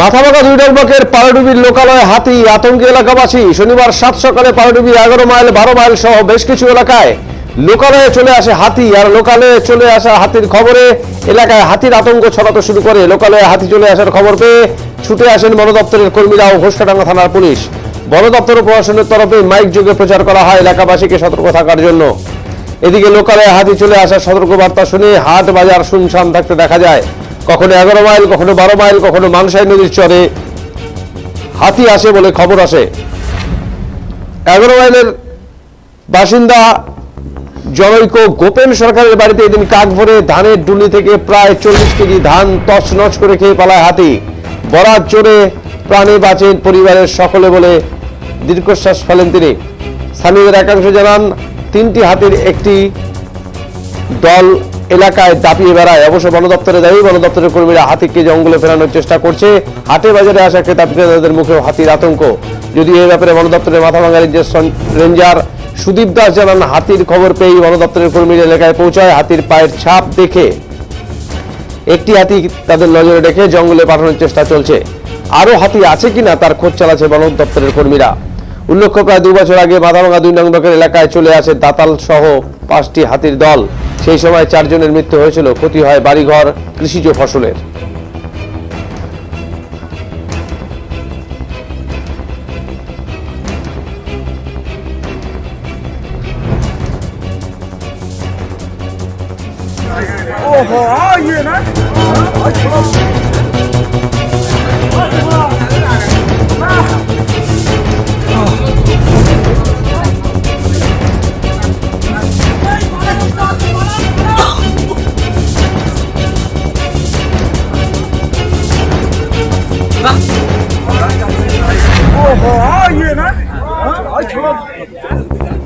মাথাভাঙা দুই ডগবকের পাড়াডুবির লোকালয়ে হাতি আতঙ্কে এলাকাবাসী। শনিবার সাত সকালে পাড়াডুবি এগারো মাইল, বারো মাইল সহ বেশ কিছু এলাকায় লোকালয়ে চলে আসে হাতি। আর লোকালয়ে চলে আসা হাতির খবরে এলাকায় হাতির আতঙ্ক ছড়াতে শুরু করে। লোকালয়ে হাতি চলে আসার খবর পেয়ে ছুটে আসেন বন দপ্তরের কর্মীরা ও ঘোষকাডাঙ্গা থানার পুলিশ। বন দপ্তর ও প্রশাসনের তরফে মাইক যুগে প্রচার করা হয় এলাকাবাসীকে সতর্ক থাকার জন্য। এদিকে লোকালয়ে হাতি চলে আসার সতর্কবার্তা শুনে হাট বাজার শুনশান থাকতে দেখা যায়। কখনো এগারো মাইল, কখনো বারো মাইল, কখনো মানসাই নদীর চরে হাতি আসে বলে খবর আসে। এগারো মাইলের বাসিন্দা জনৈক গোপেন সরকারের বাড়িতে এদিন কাক ভরে ধানের ডুলি থেকে প্রায় চল্লিশ কেজি ধান তছনছ করে খেয়ে পালায় হাতি। বরাত চড়ে প্রাণে বাঁচেন পরিবারের সকলে বলে দীর্ঘশ্বাস ফেলেন তিনি। স্থানীয়দের একাংশ জানান, তিনটি হাতির একটি দল এলাকায় দাপিয়ে বেড়ায়। অবশ্য বন দপ্তরে দাবি বন দপ্তরের কর্মীরা হাতিকে জঙ্গলে ফেরানোর চেষ্টা করছে। হাটে বাজারে আসা ক্রেতা বিক্রেতাদের মুখেও হাতির আতঙ্ক। যদি এই ব্যাপারে বন দপ্তরের মাথাভাঙ্গা রেঞ্জের রেঞ্জার সুদীপ দাস জানান, হাতির খবর পেয়েই বন দপ্তরের কর্মীরা এলাকায় পৌঁছায়। হাতির পায়ের ছাপ দেখে একটি হাতি তাদের নজরে রেখে জঙ্গলে পাঠানোর চেষ্টা চলছে। আরও হাতি আছে কিনা তার খোঁজ চালাচ্ছে বন দপ্তরের কর্মীরা। উল্লেখ্য, প্রায় দু বছর আগে মাথাভাঙ্গা দুই নং ব্লকের এলাকায় চলে আসে দাতাল সহ পাঁচটি হাতির দল। সেই সময় চারজনের মৃত্যু হয়েছিল ক্ষতি হয় বাড়িঘর কৃষিজ ফসলের Oh, yeah, man. Tamam.